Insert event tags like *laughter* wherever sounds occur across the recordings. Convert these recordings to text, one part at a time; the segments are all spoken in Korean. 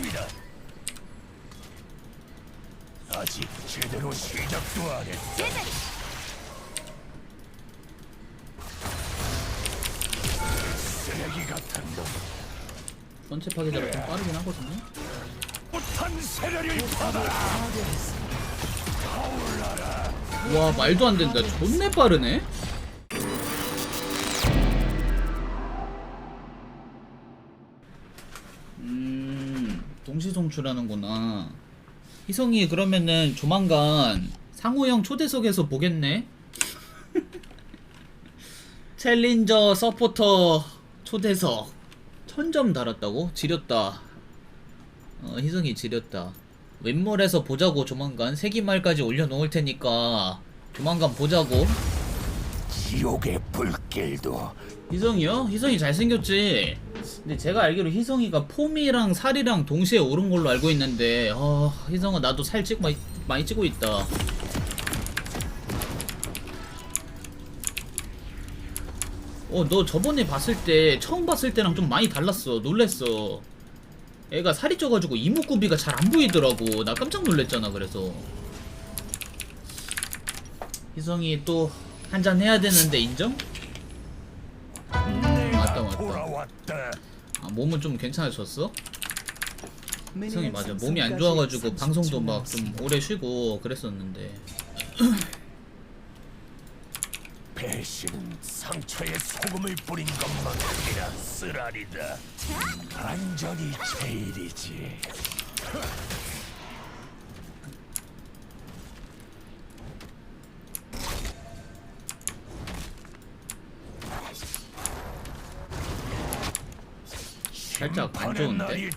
화약통이다. 아직 제대로 시작도 안 했다. 제자리 쓰레기 같은 놈. 전체 파괴자가 좀 빠르긴 하거든요. 못한 세례를 받아라. 와 말도 안 된다. 존내 빠르네. 송출하는구나. 희성이 그러면은 조만간 상호형 초대석에서 보겠네. *laughs* 챌린저 서포터 초대석 천점 달았다고? 지렸다. 어, 희성이 지렸다. 웬몰에서 보자고 조만간 세기말까지 올려놓을 테니까 조만간 보자고. 지옥의 불길도 희성이요? 희성이 잘생겼지. 근데 제가 알기로 희성이가 폼이랑 살이랑 동시에 오른 걸로 알고 있는데, 아, 희성아 나도 살 찌고 많이, 많이 찌고 있다. 어, 너 저번에 봤을 때, 처음 봤을 때랑 좀 많이 달랐어. 놀랬어. 애가 살이 쪄가지고 이목구비가 잘 안 보이더라고. 나 깜짝 놀랬잖아, 그래서. 희성이 또 한잔 해야 되는데 인정? 음. 돌아왔다. 아, 몸은 좀 괜찮아졌어? 희성이 맞아. 몸이 안 좋아가지고 방송도 막 좀 오래 쉬고 그랬었는데. 배신은 상처에 소금을 뿌린 것만큼이나 쓰라리다. 안전이 제일이지. 살짝 안 좋은데?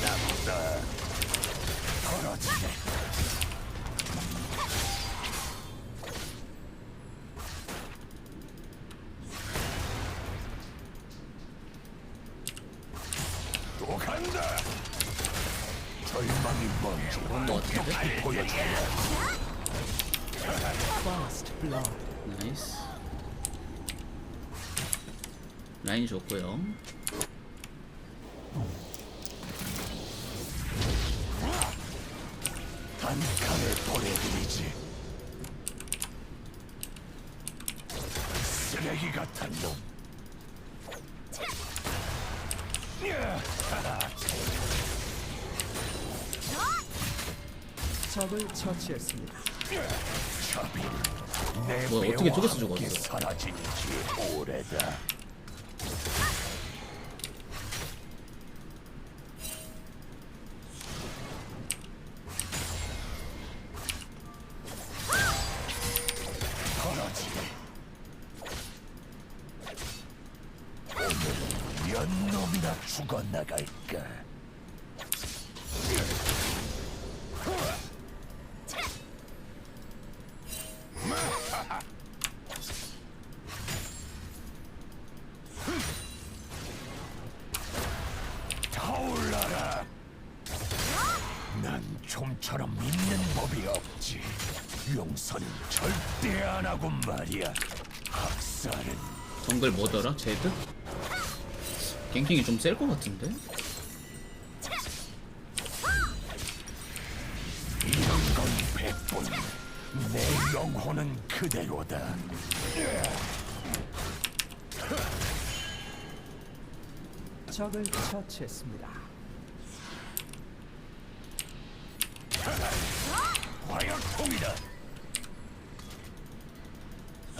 태어난다. 떨어지네. 또 간다. 절망이 뭔지 그런 거 같은데? 보여주마. 나이스. 라인 좋고요. 처치했습니다. 뭐, 어떻게 저기서 죽었어? 사라진 지 오래다. 정글 뭐더라? 제드? 갱킹이 좀 셀 것 같은데? 내 영혼은 그대로다. 적을 처치했습니다. 화약통이다.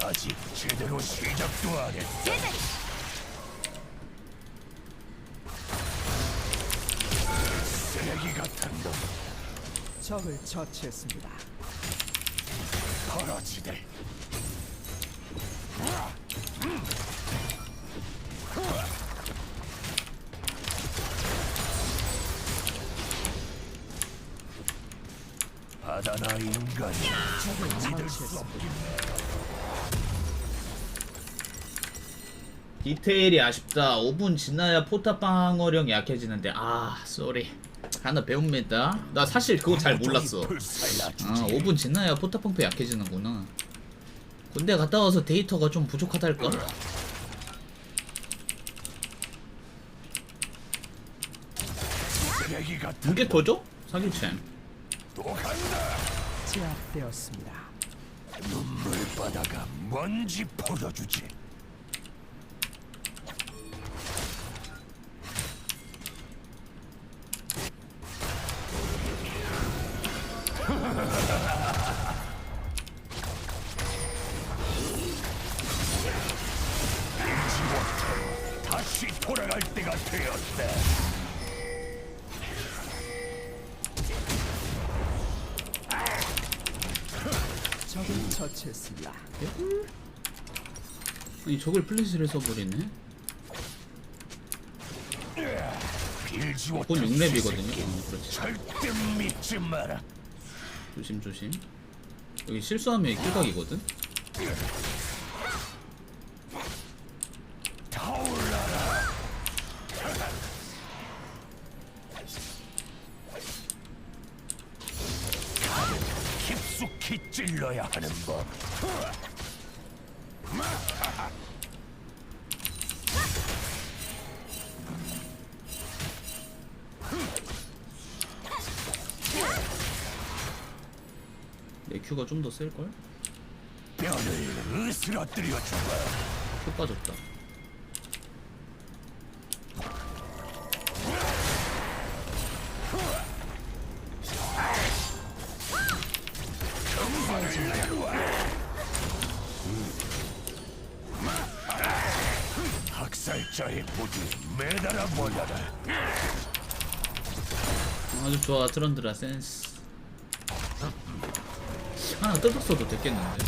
아직 제대로 시작도 안 했다. 쓰레기 같은 놈 적을 처치했습니다. 떨어지네. 바다나 인간이 적을 처치했습니다. 디테일이 아쉽다 5분 지나야 포탑 방어력 약해지는데 아 쏘리 하나 배웁니다 나 사실 그거 잘 몰랐어. 아 5분 지나야 포탑 방패 약해지는구나 군대 갔다 와서 데이터가 좀 부족하달까? 무게 터져? 사기챔. 제압되었습니다. 눈물바다가 먼지 풀어주지. 처치했습니다. 아니 저걸 플래시를 써버리네 곧 6렙이거든요 새끼. 어, 그렇지 절대 믿지 마라. 조심 조심 여기 실수하면 킬각이거든? 좀더 셀걸? 뼈를 으스러뜨려 주마. 큐 빠졌다 학살자의 매달아. 아주 좋아 트런드라 센스 하나 뜯었어도 됐겠는데?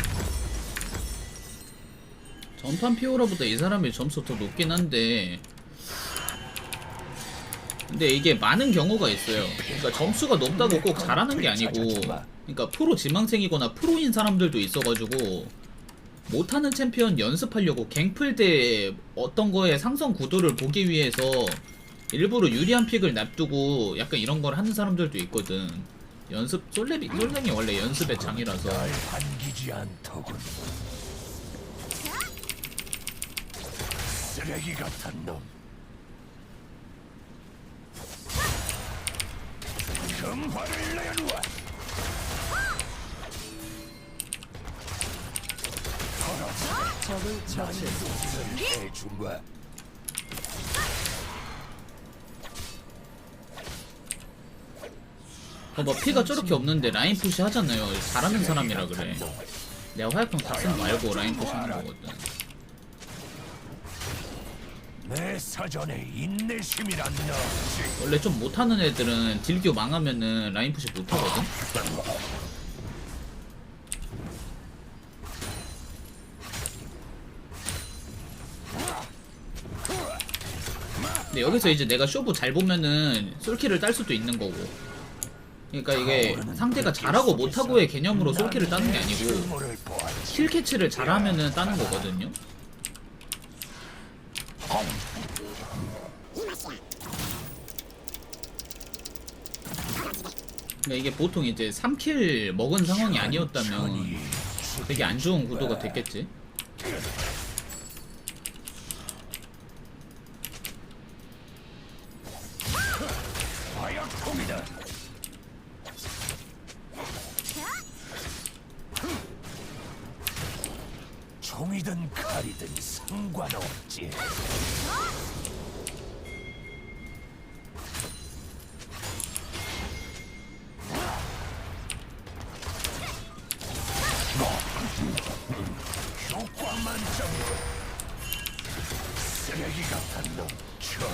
전판 피오라보다 이 사람의 점수 더 높긴 한데. 근데 이게 많은 경우가 있어요. 그러니까 점수가 높다고 꼭 잘하는 게 아니고 그러니까 프로 지망생이거나 프로인 사람들도 있어가지고 못하는 챔피언 연습하려고 갱플 때 어떤 거에 상성 구도를 보기 위해서 일부러 유리한 픽을 놔두고 약간 이런 걸 하는 사람들도 있거든. 연습 솔레비 솔랭이 원래 연습의 장이라서 날 반기지 않더군. 쓰레기 같은 놈. 금화를 내놓아. 적을 처치했습니다. 해준과 봐 봐 피가 저렇게 없는데 라인 푸시 하잖아요. 잘하는 사람이라 그래. 내가 화약통 다 쓰는 거 말고 라인 푸시 하는 거거든. 내 사전에 인내심이란 없지. 원래 좀 못하는 애들은 딜교 망하면은 라인 푸시 못하거든. 근데 여기서 이제 내가 쇼부 잘 보면은 솔킬을 딸 수도 있는 거고. 그러니까 이게 상대가 잘하고 못하고의 개념으로 솔킬을 따는 게 아니고. 킬 캐치를 잘하면은 따는 거거든요. 그러니까 이게 보통 이제 3킬 먹은 상황이 아니었다면 되게 안 좋은 구도가 됐겠지.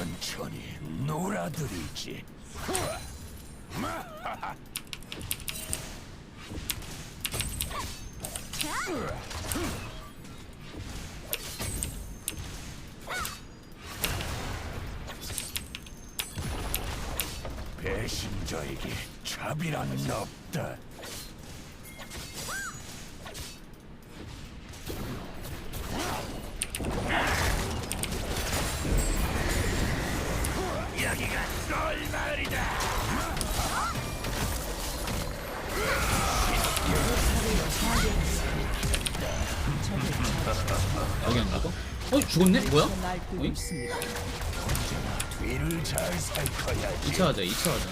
천천히 놀아드리지. 배신자에게 참 답이란 없다. 뭐야? 살펴야지. 2차 하자 2차 하자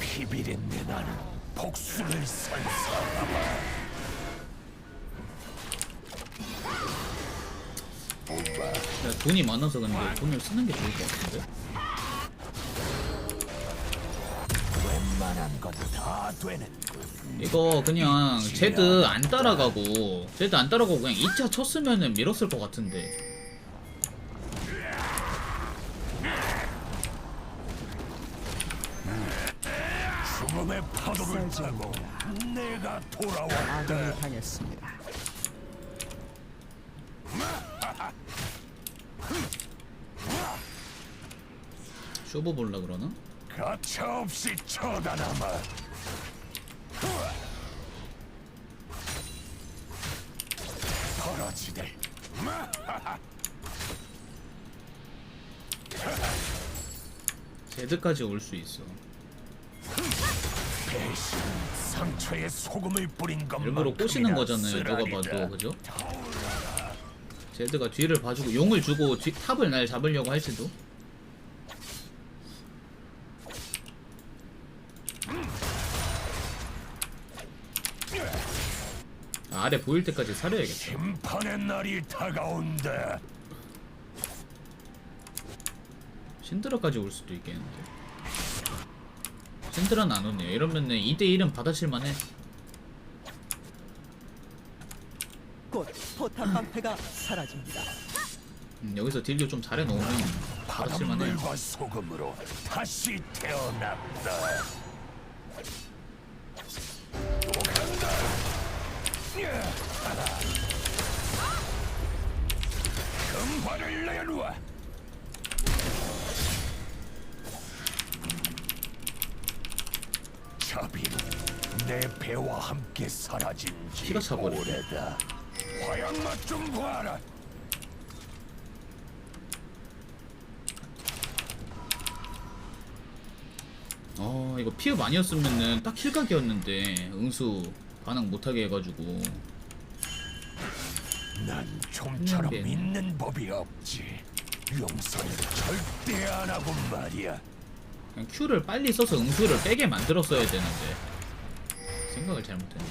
피비린내 나는 복수를 선사하마. 야, 돈이 많아서 근데 돈을 쓰는 게 좋을 것 같은데 이거 그냥 제드 안 따라가고 제드 안 따라가고 그냥 2차 쳤으면은 밀었을 것 같은데 죽음의 파도를 쌀 타고 내가 돌아왔다. 당했습니다. 쇼부 볼라 그러나? 가차 없이 쳐다나마. 벌어지들. 제드까지 올 수 있어 배신 상처에 소금을 뿌린 것만 일부러 꼬시는 거잖아요 누가 봐도 그죠? 제드가 뒤를 봐주고 용을 주고 뒤, 탑을 날 잡으려고 할지도 아, 아래 보일 때까지 사려야겠다 심판의 날이 다가온다. 신드라까지 올 수도 있겠는데 신드라는 안 오네요 이러면은 2대 1은 받아칠만해 곧 포탑 방패가 사라집니다. 음, 여기서 딜교 좀 잘해 놓으면 받아칠만해 바닷물과 소금으로 다시 태어났다. 금화를 내놓아. 자비는 내 배와 함께 사라진 지. 오래다. 화양 맛좀 봐라. 어 이거 피읍 아니었으면은 딱 킬각이었는데 응수 반응 못하게 해가지고 난 좀처럼 음, 네. 믿는 법이 없지. 용서는 절대 안 하고 말이야. 그냥 Q를 빨리 써서 응수를 빼게 만들었어야 되는데 생각을 잘못했네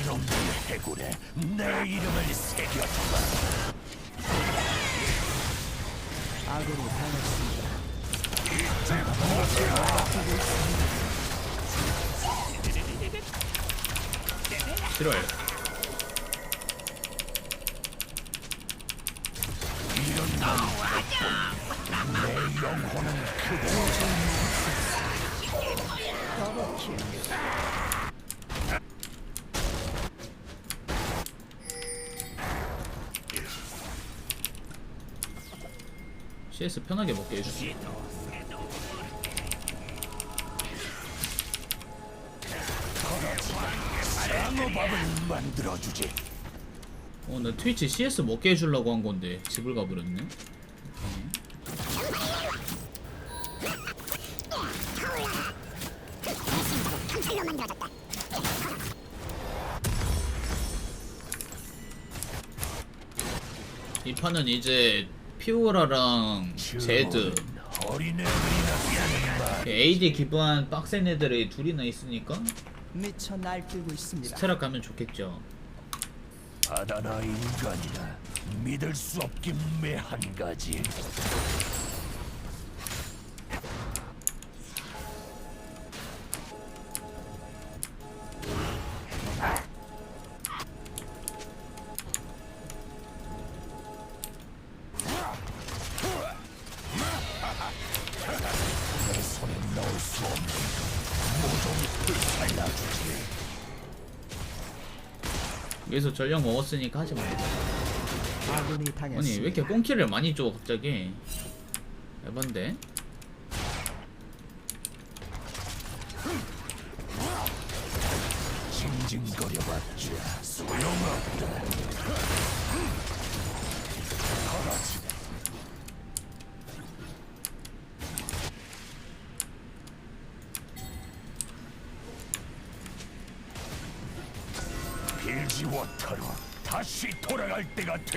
이놈들 해골에 내 이름을 당했습니다. 싫어요 이런 내영 더블킬. CS 편하게 먹게 해주지 상 밥을 만들어 주지. 어 나 트위치 CS 먹게 해주려고 한 건데 집을 가버렸네 이 판은 이제 피오라랑 제드 어린애들이나. AD 기부한 빡센 애들이 둘이나 있으니까 미쳐 날뛰고 있습니다. 스테락 가면 좋겠죠 바다나 인간이나 믿을 수 없긴 매한 가지. 전력 먹었으니까 하지 말자. 아니 왜 이렇게 꽁키를 많이 줘 갑자기 에반데 징징거려봤자 소용없다.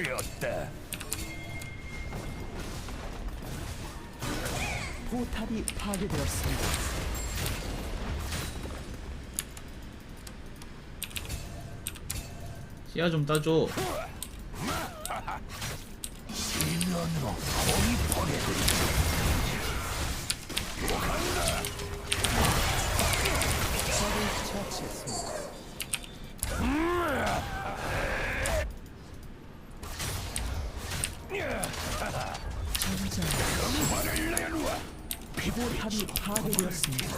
되었다. 포탑이 파괴되었습니다. 씨야 좀 따줘 인연으로 공포해드리자. 적을 처치했습니다. 포탑이 파괴되었습니다.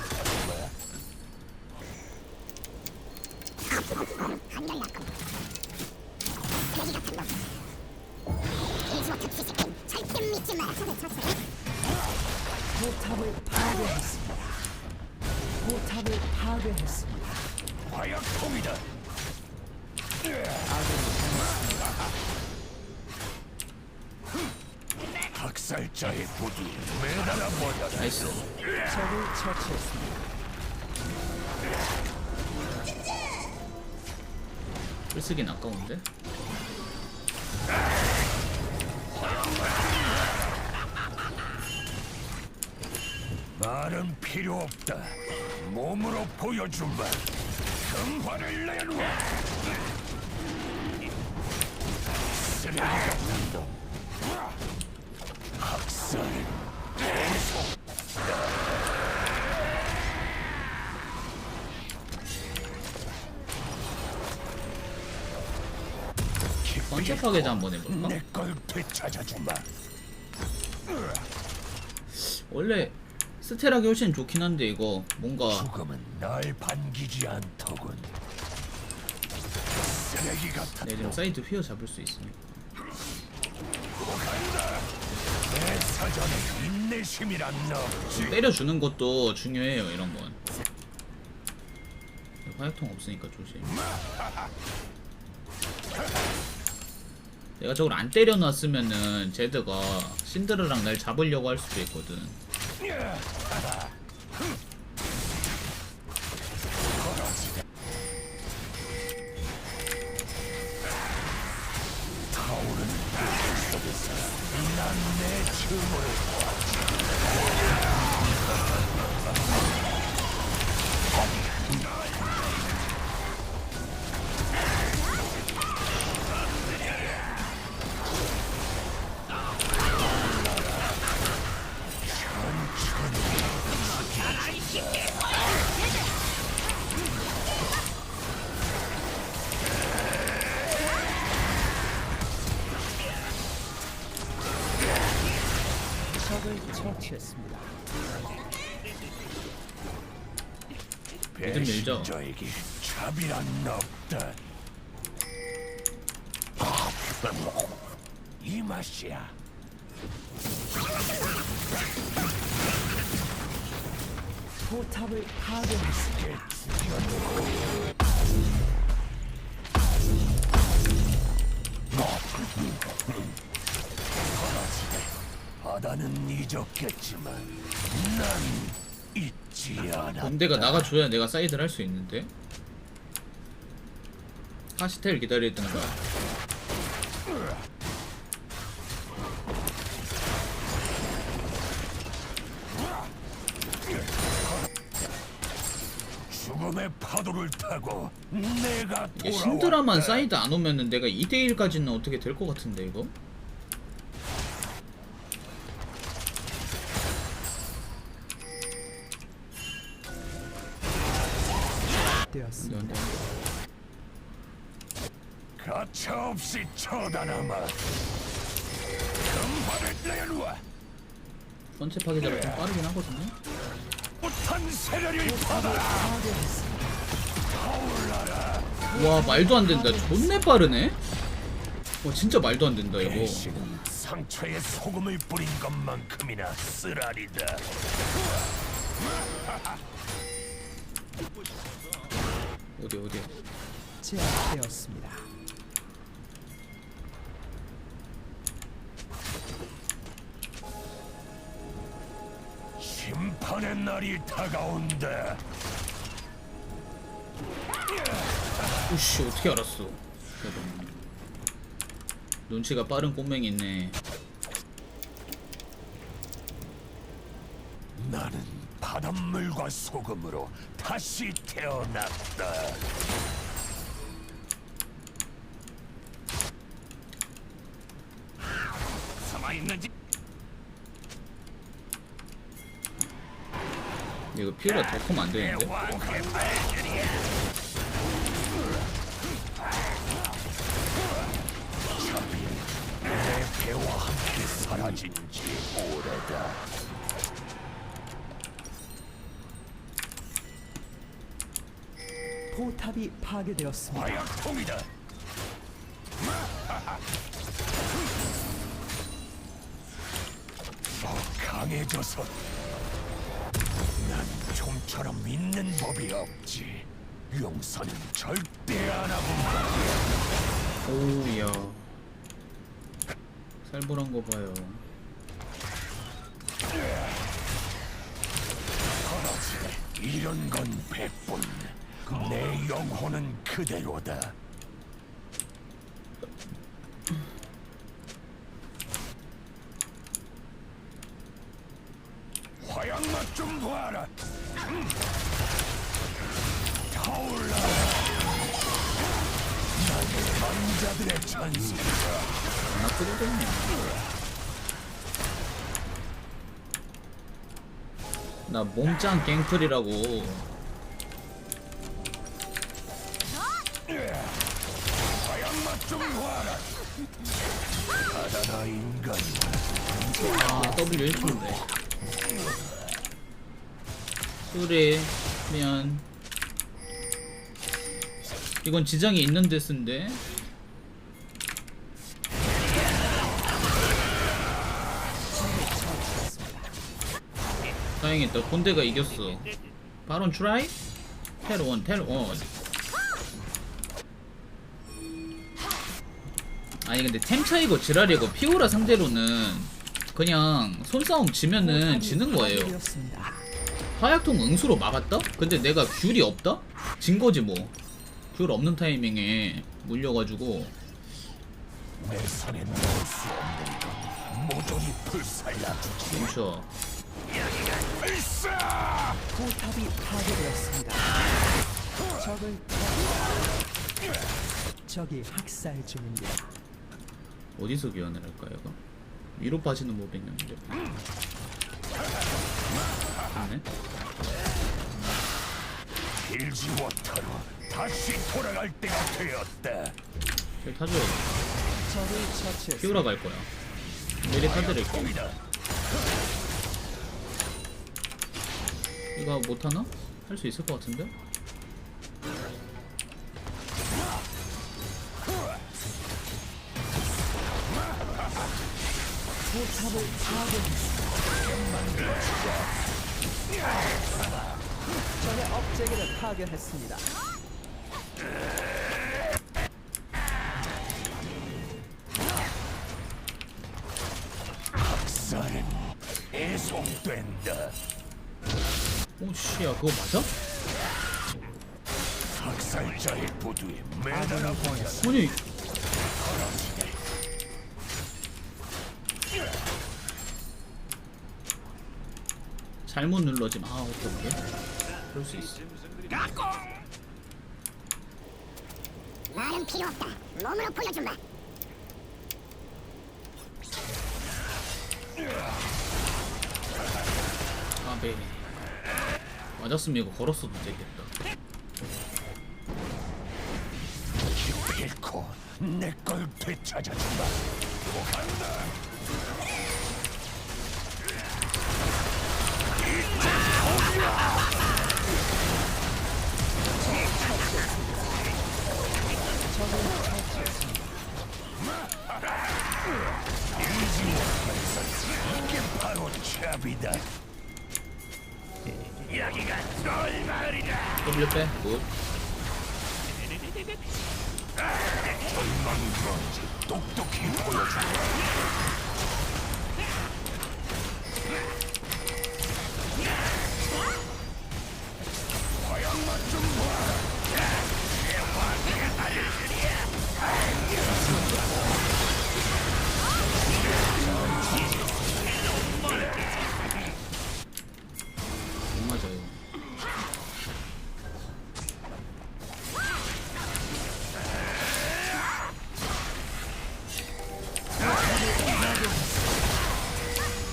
포탑을 파괴했습니다. 포탑을 파괴했습니다. 학살자의 부디 매달아 버려라. 나이스 적을 처치했습니다. 풀쓰긴 아까운데 말은 필요 없다. 몸으로 보여준다. 경화를 내놓아. 쓰레기 같은 놈. 번째 파괴자 한번 해볼까? 내걸 되찾아주마. 원래 스테락이 훨씬 좋긴 한데 이거 뭔가 죽음은 날 반기지 않더군. 쓰레기 같은 내 지금 놈. 사이드 휘어 잡을 수 있으니까 사 때려주는 것도 중요해요 이런 건. 화약통 없으니까 조심. 내가 저걸 안 때려놨으면은 제드가 신드르랑 날 잡으려고 할 수도 있거든 믿음 밀죠. 배신자에게 차비란 없다. 이 맛이야. 포탑을 파괴했습니다. 바다는 잊었겠지만 난 잊지 않아. 본대가 나가줘야 내가 사이드를 할 수 있는데 카시텔 기다리든가 죽음의 파도를 타고 내가 이게 돌아왔다. 신드라만 사이드 안 오면은 내가 2대1까지는 어떻게 될 것 같은데 이거? 되었습니다. 안돼 가차 없이 쳐다남아. 금화를 내놓아. 번째 파괴자가 좀 빠르긴 하거든요 못한 세력을 받아라. 타올라라. 와 말도 안 된다. 존내 빠르네. 와 진짜 말도 안 된다 이거. 배신은 상처에 소금을 뿌린 것만큼이나 쓰라리다. 어디 어디. 제압되었습니다. 심판의 날이 다가온다. 오씨 어떻게 알았어? 눈치가 빠른 꼬맹이 있네. 나는 바닷물과 소금으로 다시 태어났다. 살아 있는지 이거 피우라 더 크면 안 되는데? 왕의 발견이야. 자비, 내 배와 함께 사라진 지 오래다. 포탑이 파괴되었습니다. 화약통이다. 더 강해져서 난 좀처럼 믿는 법이 없지. 용서는 절대 안 하고 오우야. 살벌한 거 봐요. 이런 건 백분. 내 영혼은 그대로다. 화양 맛좀 봐라. 음. 타올라. 망자들의 찬송이다. 안 아프거든요. 나 몸짱 갱플이라고. 바다나 인간. 아 W 1초인데. 수리면 이건 지장이 있는 데스인데. 다행이다. 본대가 이겼어. 바론 트라이? 텔 원 텔 원. 아니 근데 템 차이고 지랄이고 피오라 상대로는 그냥 손싸움 지면은 지는 거예요. 화약통 응수로 막았다? 근데 내가 귤이 없다? 진 거지 뭐. 귤 없는 타이밍에 물려가지고 내 손에 넣을 수 없는 건 모조리 불살라주지. 멈춰. 불사! 포탑이 파괴되었습니다. 적을 쳐- 적이 학살 중입니다. 어디서 교환을 할까 이거? 위로 빠지는 있는데. 됐네. 빌지 워터로 다시 돌아갈 때가 되었다. 쟤 타줘야 돼. 피오라 갈 거야. 미리 타드릴게. 통이다. 이거 못하나? 할 수 있을 것 같은데? 적의 업체계를 파괴했습니다. 학살은 계속된다. 오 씨야 그거 맞아? 학살자의 부두에 매달아 보자. 아니 잘못 눌러지 마. 아 어떡해? 그럴 수 있어. 말은 필요 없다. 몸으로 보여준 바. 아 네. 맞았으면 이거 걸었어도 되겠다. 기필코 내걸 되찾아준다. 또 간다. W 빼. 굿. 뭔지 똑똑히 보여주마.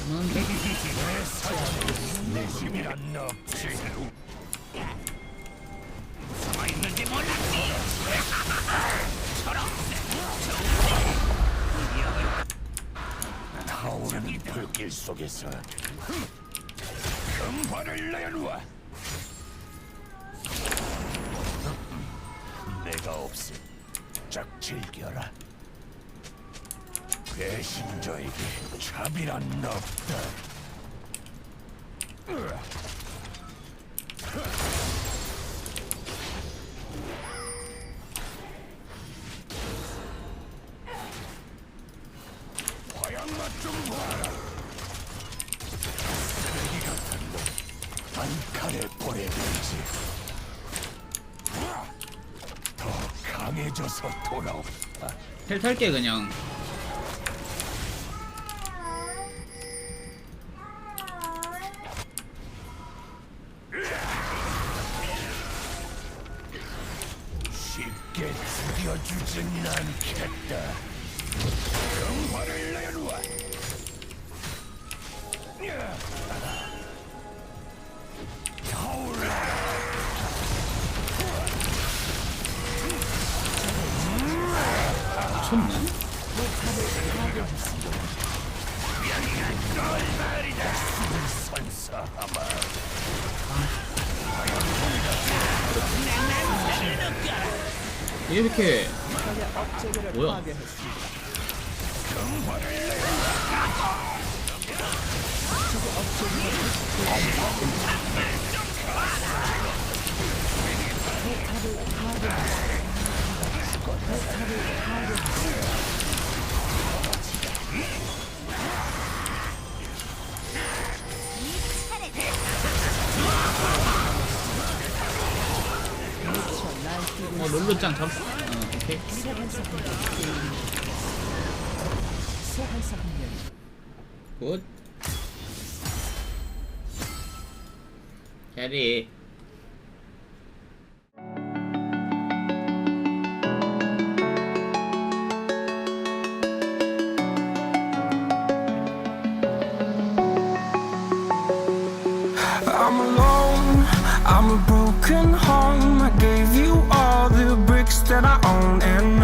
없지. 타오르는 불길 속에서 금화를 내놓아. 내가 없음. 짝 즐겨라. 배신자에게 차비란 없다. 화양맛 좀 봐라. 쓰레기 같은 놈, 단칼에 보내든지. 더 강해져서 돌아온다. 텔 탈게 그냥. 어 롤루짱 잡. 어 오케이. 굿. 캐리. I'm alone, I'm a broken home. I gave you all the bricks that I own and.